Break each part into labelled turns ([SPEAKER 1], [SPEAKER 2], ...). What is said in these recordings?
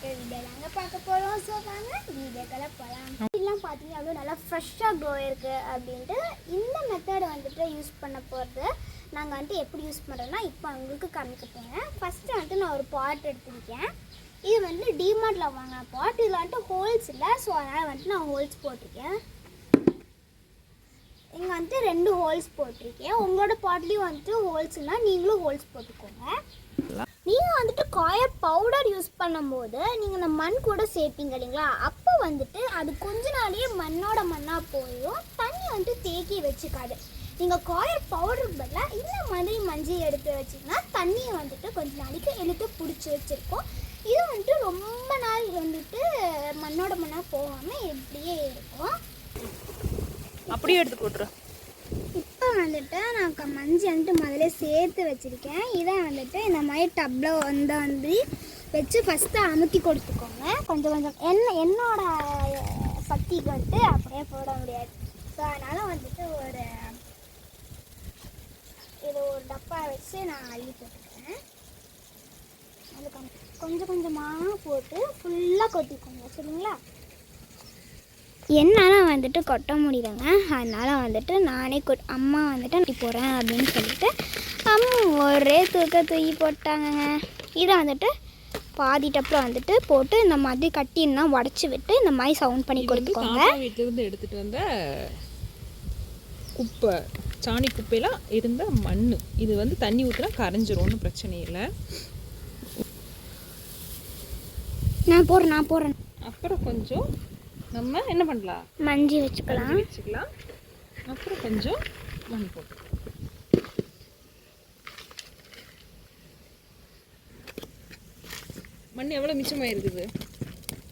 [SPEAKER 1] இருக்கிற வீடியோ நாங்கள் பார்க்க போகிறோம் ஸோ வாங்க வீடியோக்கெல்லாம் போகலாம் எல்லாம் பார்த்தீங்க அப்படியே நல்லா ஃப்ரெஷ்ஷாக க்ரோ இருக்குது அப்படின்ட்டு இந்த மெத்தடை வந்துட்டு யூஸ் பண்ண போகிறது நாங்கள் வந்துட்டு எப்படி யூஸ் பண்ணுறோன்னா இப்போ உங்களுக்கு காமிக்க போகிறேன் ஃபஸ்ட்டு வந்துட்டு நான் ஒரு பாட் எடுத்திருக்கேன். இது வந்து டிமார்ட்டில் வாங்கின பாட் இதில் வந்துட்டு ஹோல்ஸ் இல்லை. ஸோ அதனால் வந்துட்டு நான் ஹோல்ஸ் போட்டிருக்கேன். இங்கே வந்துட்டு ரெண்டு ஹோல்ஸ் போட்டிருக்கேன். உங்களோட பாட்லேயும் வந்துட்டு ஹோல்ஸ்னா நீங்களும் ஹோல்ஸ் போட்டுக்கோங்க. நீங்கள் வந்துட்டு காயர் பவுடர் யூஸ் பண்ணும்போது நீங்கள் இந்த மண் கூட சேர்ப்பீங்க இல்லைங்களா? அப்போ வந்துட்டு அது கொஞ்ச நாளையே மண்ணோட மண்ணாக போயிடும் தண்ணி வந்துட்டு தேக்கி வச்சுக்காது. நீங்கள் காயர் பவுடருக்கு பதிலாக இந்த மாதிரி மஞ்சள் எடுத்து வச்சிங்கன்னா தண்ணியை வந்துட்டு கொஞ்ச நாளைக்கு இழுத்து பிடிச்சி வச்சுருக்கோம். இது வந்துட்டு ரொம்ப நாள் வந்துட்டு மண்ணோட மண்ணாக போகாமல் இப்படியே இருக்கும்.
[SPEAKER 2] அப்படியே எடுத்து போட்டுரு.
[SPEAKER 1] வந்துட்டு நான் க- மஞ்சள் வந்துட்டு முதல்ல சேர்த்து வச்சுருக்கேன். இதை வந்துட்டு இந்த மாதிரி டப்பில் வந்து வந்து வச்சு ஃபஸ்ட்டு அமுக்கி கொடுத்துக்கோங்க. கொஞ்சம் கொஞ்சம். என்ன என்னோட சக்திக்கு வந்துட்டு அப்படியே போட முடியாது. ஸோ அதனால் வந்துட்டு ஒரு இது ஒரு டப்பா வச்சு நான் அள்ளி போட்டுக்கிறேன். அது கொஞ்சம் கொஞ்சம் கொஞ்சமாக போட்டு ஃபுல்லாக கொட்டிக்கோங்க. சரிங்களா? என்னால் வந்துட்டு கொட்ட முடியலங்க. அதனால் வந்துட்டு நானே கொட் அம்மா வந்துட்டு நான் போகிறேன் அப்படின்னு சொல்லிட்டு அம்மா ஒரே தூக்க தூக்கி போட்டாங்கங்க. இதை வந்துட்டு பாதி டப்பில் வந்துட்டு போட்டு இந்த மாதிரி கட்டின்னா உடச்சி விட்டு இந்த மாதிரி சவுண்ட் பண்ணி கொடுத்துக்கோங்க.
[SPEAKER 2] தாத்தா வீட்டுல இருந்து எடுத்துட்டு வந்த குப்பை சாணி குப்பையெல்லாம் இருந்த மண் இது வந்து தண்ணி ஊற்றினா கரைஞ்சிரும் ஒன்றும் பிரச்சனை இல்லை.
[SPEAKER 1] நான் போடுறேன் நான் போடுறேன்
[SPEAKER 2] அப்புறம் கொஞ்சம் நம்ம என்ன பண்ணலாம்?
[SPEAKER 1] மஞ்சி வச்சுக்கலாம்.
[SPEAKER 2] வச்சுக்கலாம். அப்புறம் கொஞ்சம் மண் போட்டு மண் எவ்வளோ மிச்சமாக இருக்குது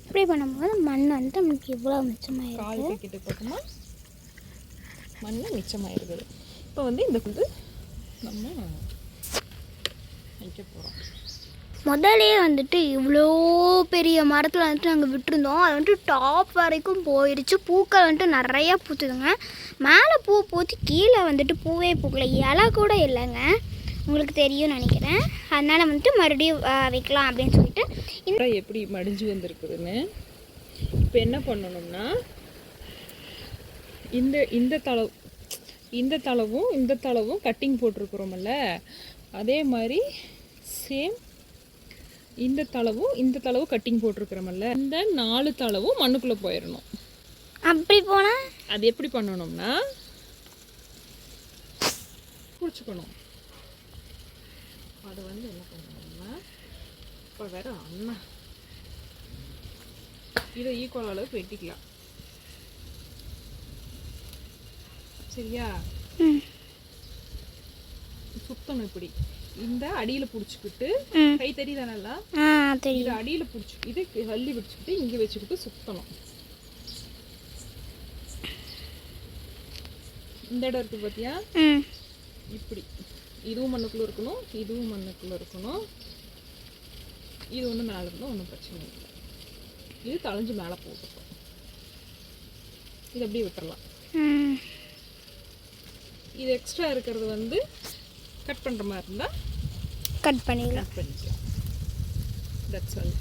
[SPEAKER 1] இப்படி பண்ணும்போது மண் வந்துட்டு நமக்கு இவ்வளோ மிச்சமாயிருக்கு.
[SPEAKER 2] கால் பாக்கெட்டு போட்டோமா? மண் மிச்சமாக இருக்குது இப்போ வந்து இந்த வந்து நம்ம வைக்க போகிறோம்
[SPEAKER 1] முதலே வந்துட்டு இவ்வளோ பெரிய மரத்தில் வந்துட்டு நாங்கள் விட்டுருந்தோம். அது வந்துட்டு டாப் வரைக்கும் போயிடுச்சு பூக்கள் வந்துட்டு நிறையா பூத்துதுங்க. மேலே பூ பூத்து கீழே வந்துட்டு பூவே பூக்கல. இலை கூட இல்லைங்க. உங்களுக்கு தெரியும்னு நினைக்கிறேன். அதனால் வந்துட்டு மறுபடியும் வைக்கலாம் அப்படின்னு சொல்லிட்டு இந்த
[SPEAKER 2] எப்படி மடிஞ்சு வந்திருக்குதுன்னு இப்போ என்ன பண்ணணும்னா இந்த இந்த தளவு இந்த தளவும் இந்த தளவும் கட்டிங் போட்டிருக்குறோம்ல. அதே மாதிரி சேம் இந்த தளவும் இந்த தளவு கட்டிங் போட்டிருக்கிறோமல்ல இந்த நாலு தளவும் மண்ணுக்குள்ளே போயிடணும்
[SPEAKER 1] அப்படி போனால்
[SPEAKER 2] அது எப்படி பண்ணணும்னா பிடிச்சிக்கணும். அது வந்து என்ன பண்ணணும்னா இப்போ வேற அண்ணா. இதை ஈக்குவல் அளவுக்கு வெட்டிக்கலாம். சரியா? சுத்தணும் இப்படி. இந்த அடியில புடிச்சுக்கிட்டு கை தெரியுதா நல்லா இது அடியில புடிச்சு இது வள்ளி பிடிச்சிக்கிட்டு இங்க வச்சுக்கிட்டு சுத்தணும். இந்த இடம் இருக்கு பாத்தியா? இப்படி. இதுவும் மண்ணுக்குள்ள இருக்கணும் இதுவும் மண்ணுக்குள்ள இருக்கணும். இது ஒன்று மேலே இருந்தால் ஒன்றும் பிரச்சனை இல்லை. இது தளைஞ்சு மேலே போட்டுக்கும். இது அப்படியே விட்டுறலாம். இது எக்ஸ்ட்ரா இருக்கிறது வந்து கட் பண்ணுற மாதிரி இருந்தால்
[SPEAKER 1] கட் பண்ணிடலாம்
[SPEAKER 2] கட் பண்ணிக்கலாம். தட்ஸ் ஆல்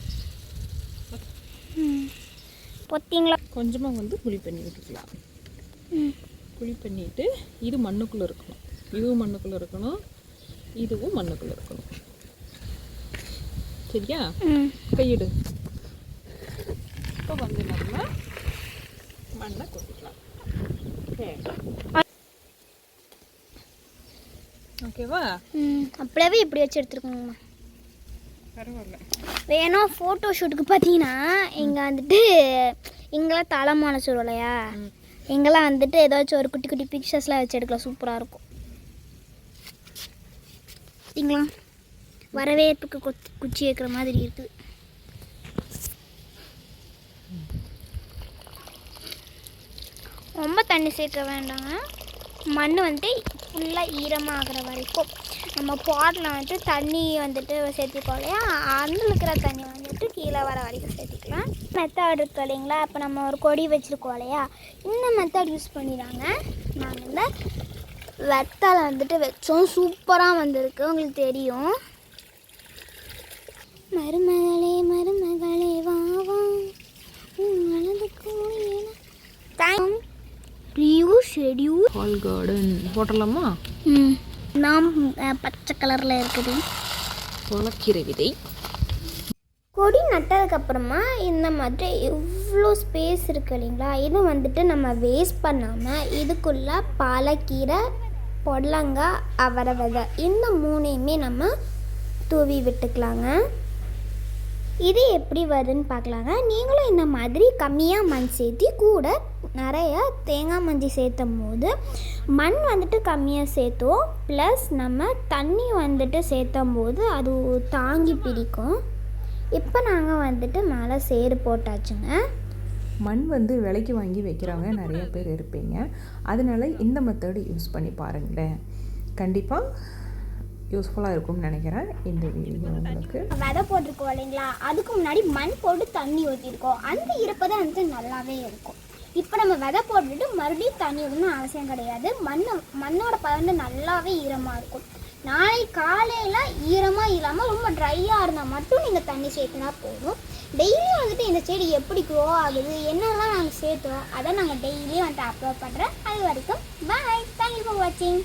[SPEAKER 1] பொத்திங்களா?
[SPEAKER 2] கொஞ்சமாக வந்து குழி பண்ணி விட்டுக்கலாம். குழி பண்ணிட்டு இது மண்ணுக்குள்ளே இருக்கணும். இதுவும் மண்ணுக்குள்ளே இருக்கணும். இதுவும் மண்ணுக்குள்ளே இருக்கணும். சரியா? கையிடு. இப்போ வந்து நம்ம மண்ணை கொட்டிக்கலாம். ஓகேவா?
[SPEAKER 1] அப்படியே இப்படி வச்சு எடுத்துருக்கோங்கம்மா
[SPEAKER 2] பரவாயில்ல.
[SPEAKER 1] வேணும் ஃபோட்டோ ஷூட்டுக்கு பார்த்தீங்கன்னா இங்கே வந்துட்டு இங்கெல்லாம் தலைமான சொல்லுவோம் இல்லையா. இங்கெல்லாம் வந்துட்டு ஏதாச்சும் ஒரு குட்டி குட்டி பிக்சர்ஸ்லாம் வச்சு எடுக்கலாம் சூப்பராக இருக்கும். பார்த்தீங்களா வரவேற்புக்கு கொத்தி குச்சி வைக்கிற மாதிரி இருக்குது ரொம்ப தண்ணி சேர்க்க வேண்டாங்க. மண் வந்துட்டு ஃபுல்லாக ஈரமாகிற வரைக்கும். நம்ம பாட்டில் வந்துட்டு தண்ணி வந்துட்டு சேர்த்துக்கோ இல்லையா? அதில் இருக்கிற தண்ணி வந்துட்டு கீழே வர வரைக்கும் சேர்த்துக்கலாம். மெத்தட் இருக்கு இல்லைங்களா? இப்போ நம்ம ஒரு கொடி வச்சுருக்கோம் இல்லையா? இந்த மெத்தட் யூஸ் பண்ணிடுறாங்க. நாங்கள் இந்த வெத்தலை வந்துட்டு வச்சோம். சூப்பராக வந்திருக்கு. உங்களுக்கு தெரியும். மருமகளே
[SPEAKER 2] ஸ்மால் கார்டன் போட்டலாமா
[SPEAKER 1] நாம் பச்சை கலரில் இருக்குது.
[SPEAKER 2] வளர்க்கிற விதை.
[SPEAKER 1] கொடி நட்டதுக்கப்புறமா இந்த மாதிரி இவ்வளோ ஸ்பேஸ் இருக்கு இல்லைங்களா? இது வந்துட்டு நம்ம வேஸ்ட் பண்ணாமல் இதுக்குள்ளே பாலக்கீரை பொடலங்காய் அவரை விதை இந்த மூணையுமே நம்ம தூவி விட்டுக்கலாங்க. இது எப்படி வருதுன்னு பார்க்கலாங்க. நீங்களும் இந்த மாதிரி கம்மியாக மண் சேர்த்தி கூட நிறைய தேங்காய் மஞ்சி சேர்த்தும் போது மண் வந்துட்டு கம்மியாக சேர்த்தோம் ப்ளஸ் நம்ம தண்ணி வந்துட்டு சேர்த்தும் போது அது தாங்கி பிடிக்கும். இப்போ நாங்கள் வந்துட்டு மேலே சேறு போட்டாச்சுங்க.
[SPEAKER 2] மண் வந்து விலைக்கு வாங்கி வைக்கிறவங்க நிறைய பேர் இருப்பீங்க. அதனால இந்த மெத்தடு யூஸ் பண்ணி பாருங்களேன். கண்டிப்பாக யூஸ்ஃபுல்லாக இருக்கும்னு நினைக்கிறேன். இந்த வீடியோ உங்களுக்கு
[SPEAKER 1] விதை போட்டிருக்கோம் இல்லைங்களா? அதுக்கு முன்னாடி மண் போட்டு தண்ணி ஊற்றிருக்கோம் அந்த ஈரப்பதம் வந்துட்டு நல்லாவே இருக்கும். இப்போ நம்ம விதை போட்டுட்டு மறுபடியும் தண்ணி ஊற்றணும் அவசியம் கிடையாது. மண் மண்ணோட பதம் வந்து நல்லாவே ஈரமாக இருக்கும். நாளை காலையில் ஈரமாக இல்லாமல் ரொம்ப ட்ரையாக இருந்தால் மட்டும் நீங்கள் தண்ணி சேர்த்துனா போதும். டெய்லியும் வந்துட்டு இந்த செடி எப்படி க்ரோ ஆகுது என்னெல்லாம் நாங்கள் சேர்த்தோம் அதை நாங்கள் டெய்லியும் வந்துட்டு அப்லோட் பண்ணுறேன் அது வரைக்கும் பாய் தேங்க்யூ ஃபார் வாட்சிங்